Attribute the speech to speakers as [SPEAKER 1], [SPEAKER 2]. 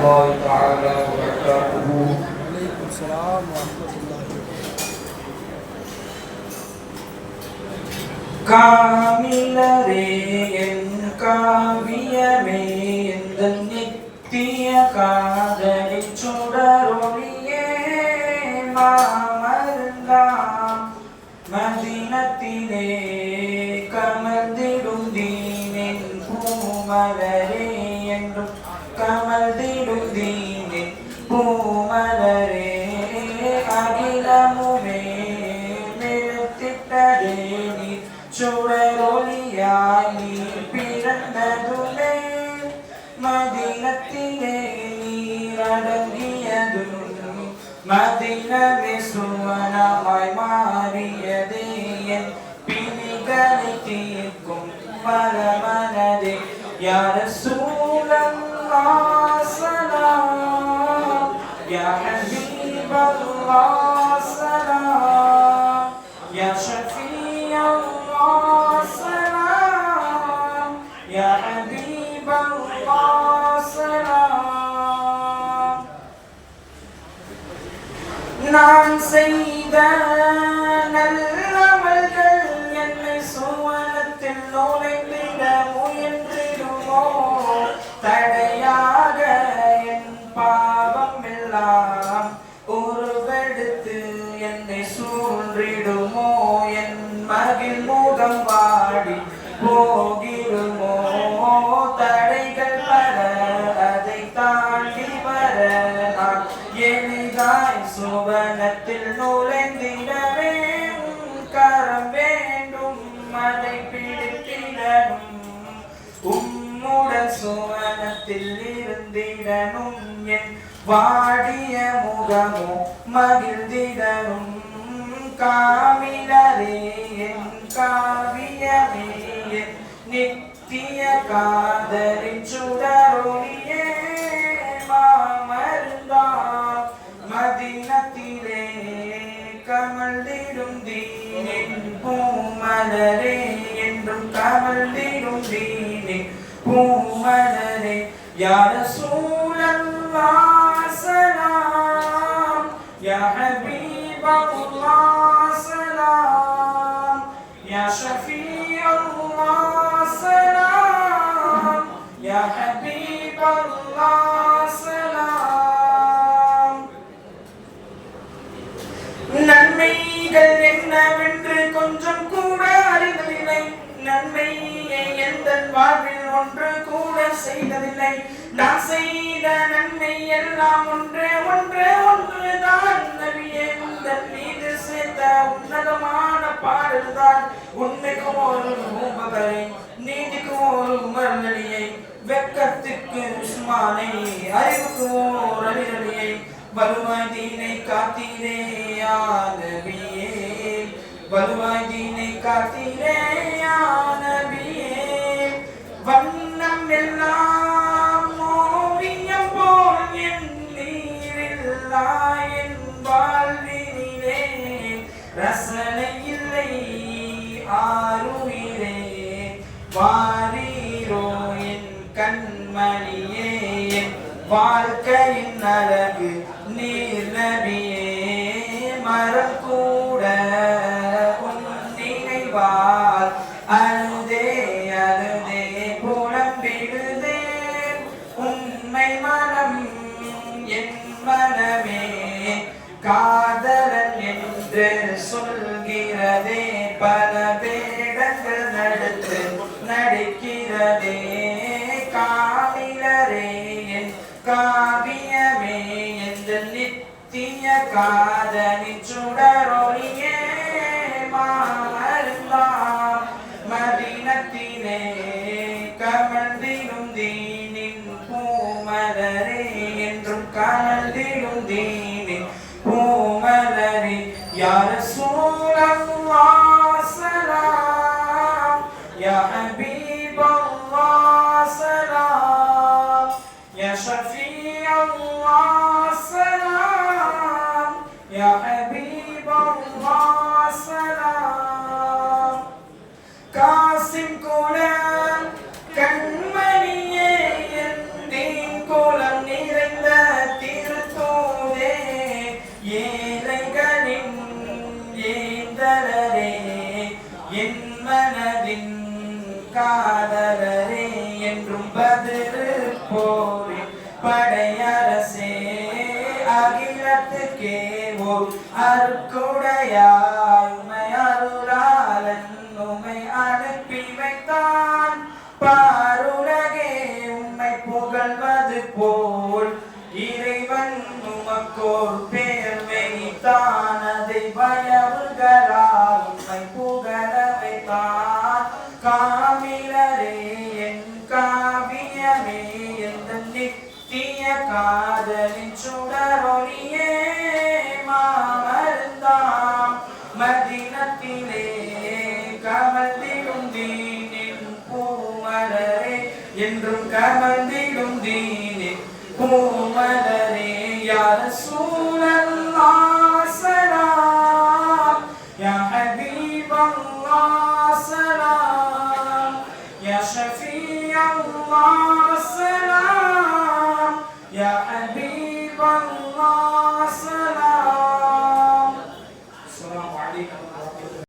[SPEAKER 1] الله تعالى وبركاته
[SPEAKER 2] وعليكم السلام ورحمة الله
[SPEAKER 1] காமிலரே என் காவியமே எந்த நித்திய காதலி சுடரொளியே மாமருந்தாம் மதினத்திலே கமர்ந்திடும் தீனின் பூமலரே மதினமே சுவனமாய் மாறியதே என் பிணிகளை தீர்க்கும் பரமனதே யார சூழல் சலாம் யா ஹபீப் அல்லாஹ் சலாம் யா ஷஃபீ அல்லாஹ் சலாம் யா ஹபீப் அல்லாஹ் நான் செய்த நல்லவர்கள் என்னை சுவனத்தில் நுழைந்திட முயன்றிடுமோ? தடையாக என் பாவம் எல்லாம் உருவெடுத்து என்னை சூன்றிடுமோ என் மகிழ் முகம் வாடி போகிடுமோ? தடைகள் பல அதை தாண்டி வர நான் எளிதாய் சுவனத்தில் நுழைந்திடவே உம் கரம் வேண்டும் அதை பிடித்திடனும் உம்முடன் சுவனத்தில் இருந்திடனும் என் வாடிய முகமோ மகிழ்ந்திடனும் காமிலரே என் காவியமே என் நித்திய காதலின் சுடரொளியே பூமலரே என்றும் கமழ்ந்திடும் தீனின் பூமலரே யார சூழல்லாஹ் சலாம் யா ஹபீப் அல்லாஹ் சலாம் யா ஷஃபீ அல்லாஹ் சலாம் யா ஹபீப் அல்லாஹ் சலாம் நன்மைகள் என்னவென்று கொஞ்சம் கூட அறிந்ததில்லை நன்மையை எந்த வாழ்வில் ஒன்று கூட செய்ததில்லை. நான் செய்த நன்மை எல்லாம் ஒன்றே ஒன்றே ஒன்று தான் நபியே உங்கள் மீது சேர்த்த உன்னதமான பாடல்தான். உண்மைக்கும் ஒரு மூபகரை நீதிக்கும் ஒரு உமர்நடியை வெக்கத்துக்கு உஸ்மானை அறிவுக்கு ஓர் அறிநடியை வலுவாய் தீனை காத்தீரே யா நபியே. வருவாயினை காத்திரேயானபியே வண்ணம் எல்லாம் ஓவியம் போல் என் நீரில்லா என் வாழ்வினிலே. ரசனை இல்லை ஆருயிரே. வாரீரோ என் கண்மணியே. என் வாழ்க்கையின் அழகு நீர் நபியே. உன்னை மனம் என் மனமே காதலன் என்று சொல்கிறதே. பல வேடங்கள் நடத்து நடிக்கிறதே. காமிலரே என் காவியமே எந்த நித்திய காதலின் يا رسول الله سلام يا حبيب الله سلام يا شفيع الله سلام காதலரே என்றும் பதிரு போரில் படையரசே அகிலத்துக்கே ஓர் அருக்குடையாய் உமை அருளாளன் உமை அனுப்பி வைத்தான். பாருலகே உம்மை புகழ்வது போல் இறைவன் உமக்கோர் பேர் வைத்தான். அதை பயவுகளாய் சுடரொளியே மாமருந்தாம் மதினத்திலே கமழ்ந்திடும் தீனின் பூமலரே என்றும் கமழ்ந்திடும் தீனின் பூமலரே யார் சூழல்லாஹ் சலாம் யா ஹபீப் அல்லாஹ் சலாம் யா ஷஃபீ அல்லாஹ் சலாம் யா ஹபீப் அல்லாஹ்